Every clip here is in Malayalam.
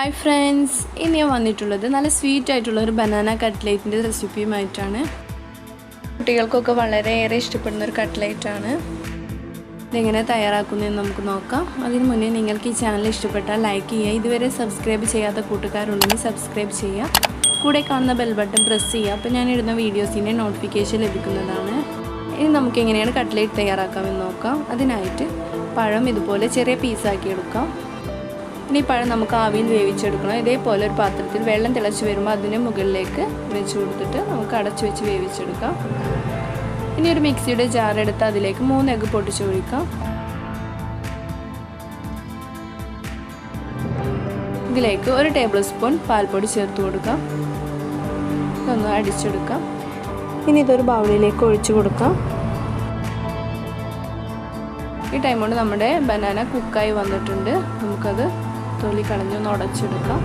ഹായ് ഫ്രണ്ട്സ് ഇനി ഞാൻ വന്നിട്ടുള്ളത് നല്ല സ്വീറ്റ് ആയിട്ടുള്ള ഒരു ബനാന കട്ട്ലേറ്റിന്റെ റെസിപ്പിയുമായിട്ടാണ് കുട്ടികൾക്കൊക്കെ വളരെയേറെ ഇഷ്ടപ്പെടുന്ന ഒരു കട്ട്ലേറ്റാണ് ഇതെങ്ങനെ തയ്യാറാക്കുന്നതെന്ന് നമുക്ക് നോക്കാം. അതിന് മുന്നേ നിങ്ങൾക്ക് ഈ ചാനൽ ഇഷ്ടപ്പെട്ടാൽ ലൈക്ക് ചെയ്യുക. ഇതുവരെ സബ്സ്ക്രൈബ് ചെയ്യാത്ത കൂട്ടുകാരുണ്ടെങ്കിൽ സബ്സ്ക്രൈബ് ചെയ്യുക. കൂടെ കാണുന്ന ബെൽ ബട്ടൺ പ്രസ് ചെയ്യുക. അപ്പോൾ ഞാൻ ഇടുന്ന വീഡിയോസിന്റെ നോട്ടിഫിക്കേഷൻ ലഭിക്കുന്നതാണ്. ഇനി നമുക്ക് എങ്ങനെയാണ് കട്ട്ലേറ്റ് തയ്യാറാക്കാമെന്ന് നോക്കാം. അതിനായിട്ട് പഴം ഇതുപോലെ ചെറിയ പീസാക്കി എടുക്കാം. ഇനി പഴം നമുക്ക് ആവിയിൽ വേവിച്ചെടുക്കണം. ഇതേപോലെ ഒരു പാത്രത്തിൽ വെള്ളം തിളച്ച് വരുമ്പോൾ അതിന് മുകളിലേക്ക് വെച്ച് കൊടുത്തിട്ട് നമുക്ക് അടച്ചു വെച്ച് വേവിച്ചെടുക്കാം. ഇനി ഒരു മിക്സിയുടെ ജാർ എടുത്ത് അതിലേക്ക് മൂന്ന് എഗ്ഗ് പൊട്ടിച്ച് ഒഴിക്കാം. ഇതിലേക്ക് ഒരു ടേബിൾ സ്പൂൺ പാൽപ്പൊടി ചേർത്ത് കൊടുക്കാം. ഇതൊന്ന് അടിച്ചെടുക്കാം. ഇനി ഇതൊരു ബൗളിലേക്ക് ഒഴിച്ചു കൊടുക്കാം. ഈ ടൈം കൊണ്ട് നമ്മുടെ ബനാന കുക്കായി വന്നിട്ടുണ്ട്. നമുക്കത് തൊലി കളഞ്ഞൊന്ന് ഉടച്ചെടുക്കാം.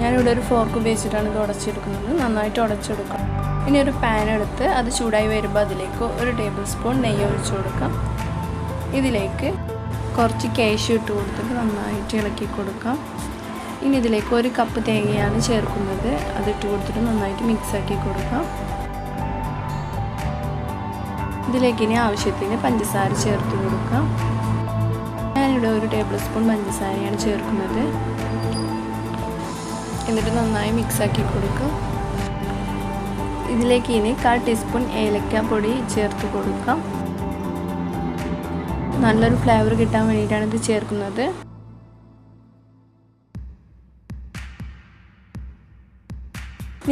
ഞാനിവിടെ ഒരു ഫോർക്ക് ഉപയോഗിച്ചിട്ടാണ് ഇത് ഉടച്ചെടുക്കുന്നത്. നന്നായിട്ട് ഉടച്ചെടുക്കാം. ഇനി ഒരു പാൻ എടുത്ത് അത് ചൂടായി വരുമ്പോൾ അതിലേക്ക് ഒരു ടേബിൾ സ്പൂൺ നെയ്യ് ഒഴിച്ചു കൊടുക്കാം. ഇതിലേക്ക് കുറച്ച് കേശു ഇട്ട് കൊടുത്തിട്ട് നന്നായിട്ട് ഇളക്കി കൊടുക്കാം. ഇനി ഇതിലേക്ക് ഒരു കപ്പ് തേങ്ങയാണ് ചേർക്കുന്നത്. അതിട്ട് കൊടുത്തിട്ട് നന്നായിട്ട് മിക്സാക്കി കൊടുക്കാം. ഇതിലേക്ക് ഇനി ആവശ്യത്തിന് പഞ്ചസാര ചേർത്ത് കൊടുക്കാം. ഞാനിവിടെ ഒരു ടേബിൾ സ്പൂൺ പഞ്ചസാരയാണ് ചേർക്കുന്നത്. എന്നിട്ട് നന്നായി മിക്സാക്കി കൊടുക്കും ഇതിലേക്ക് ഇനി കാൽ ടീസ്പൂൺ ഏലക്ക പൊടി ചേർത്ത് കൊടുക്കാം നല്ലൊരു ഫ്ലേവർ കിട്ടാൻ വേണ്ടിയിട്ടാണ് ഇത് ചേർക്കുന്നത്.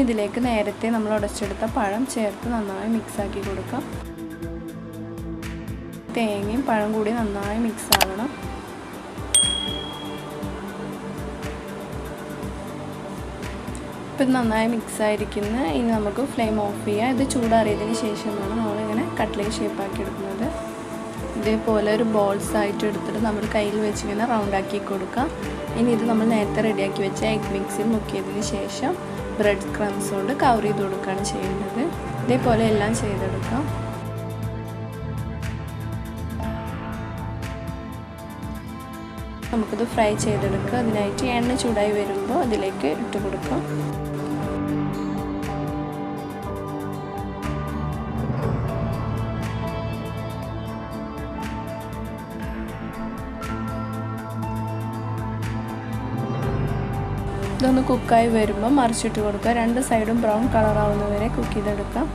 ഇതിലേക്ക് നേരത്തെ നമ്മൾ ഉടച്ചെടുത്ത പഴം ചേർത്ത് നന്നായി മിക്സാക്കി കൊടുക്കാം. തേങ്ങയും പഴം കൂടി നന്നായി മിക്സ് ആവണം. ഇപ്പം ഇത് നന്നായി മിക്സ് ആയിരിക്കുന്ന ഇനി നമുക്ക് ഫ്ലെയിം ഓഫ് ചെയ്യാം. ഇത് ചൂടാറിയതിന് ശേഷമാണ് നമ്മളിങ്ങനെ കട്ട്ലേറ്റ് ഷേപ്പാക്കി എടുക്കുന്നത്. ഇതേപോലെ ഒരു ബോൾസ് ആയിട്ട് എടുത്തിട്ട് നമ്മൾ കയ്യിൽ വെച്ച് ഇങ്ങനെ റൗണ്ടാക്കി കൊടുക്കാം. ഇനി ഇത് നമ്മൾ നേരത്തെ റെഡിയാക്കി വെച്ച എഗ് മിക്സിൽ മുക്കിയതിന് ശേഷം ബ്രെഡ് ക്രംസ് കൊണ്ട് കവർ ചെയ്ത് കൊടുക്കുകയാണ് ചെയ്യുന്നത്. ഇതേപോലെ എല്ലാം ചെയ്തെടുക്കാം. നമുക്കിത് ഫ്രൈ ചെയ്തെടുക്കുക. അതിനായിട്ട് എണ്ണ ചൂടായി വരുമ്പോൾ അതിലേക്ക് ഇട്ട് കൊടുക്കാം. ഇതൊന്ന് കുക്കായി വരുമ്പോൾ മറിച്ചിട്ട് കൊടുക്കുക. രണ്ട് സൈഡും ബ്രൗൺ കളർ ആവുന്നവരെ കുക്ക് ചെയ്തെടുക്കാം.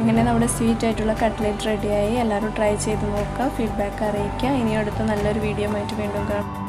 ഇങ്ങനെ നമ്മുടെ സ്വീറ്റ് ആയിട്ടുള്ള കട്ട്ലേറ്റ് റെഡിയായി എല്ലാവരും ട്രൈ ചെയ്ത് നോക്കുക ഫീഡ്ബാക്ക് അറിയിക്കുക. ഇനി അടുത്ത നല്ലൊരു വീഡിയോ ആയിട്ട് വീണ്ടും കാണാം.